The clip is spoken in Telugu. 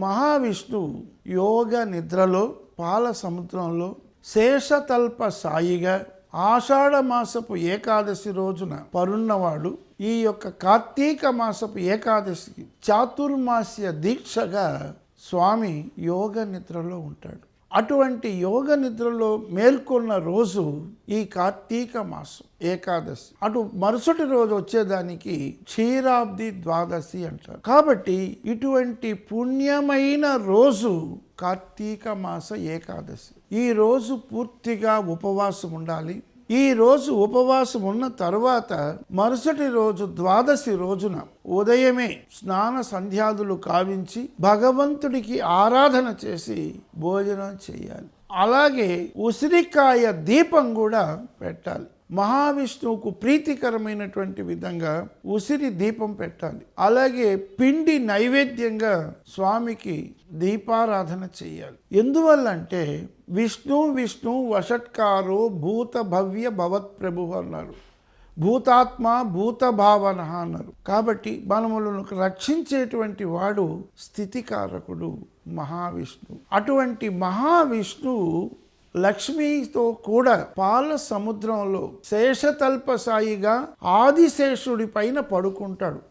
మహావిష్ణువు యోగ నిద్రలో పాల సముద్రంలో శేషతల్ప సాయిగా ఆషాఢ మాసపు ఏకాదశి రోజున పరున్నవాడు ఈ యొక్క కార్తీక మాసపు ఏకాదశికి చాతుర్మాస్య దీక్షగా స్వామి యోగ నిద్రలో ఉంటాడు. అటువంటి యోగ నిద్రలో మేల్కొన్న రోజు ఈ కార్తీక మాసం ఏకాదశి. అటు మరుసటి రోజు వచ్చేదానికి క్షీరాబ్ది ద్వాదశి అంటారు. కాబట్టి ఇటువంటి పుణ్యమైన రోజు కార్తీక మాస ఏకాదశి. ఈ రోజు పూర్తిగా ఉపవాసం ఉండాలి ఈ రోజు ఉపవాసం ఉన్న తర్వాత మరుసటి రోజు ద్వాదశి రోజున ఉదయమే స్నాన సంధ్యాదులు కావించి భగవంతుడికి ఆరాధన చేసి భోజనం చేయాలి. అలాగే ఉసిరికాయ దీపం కూడా పెట్టాలి. మహావిష్ణువుకు ప్రీతికరమైనటువంటి విధంగా ఉసిరి దీపం పెట్టాలి. అలాగే పిండి నైవేద్యంగా స్వామికి దీపారాధన చేయాలి. ఎందువల్ల అంటే విష్ణు విష్ణు వషట్కారో భూత భవ్య భవత్ ప్రభు అన్నారు. భూతాత్మ భూత భావన అన్నారు. కాబట్టి మనములను రక్షించేటువంటి వాడు స్థితికారకుడు మహావిష్ణువు. అటువంటి మహావిష్ణువు లక్ష్మితో కూడా పాల సముద్రంలో శేషతల్ప సాయిగా ఆదిశేషుడి పైన పడుకుంటాడు.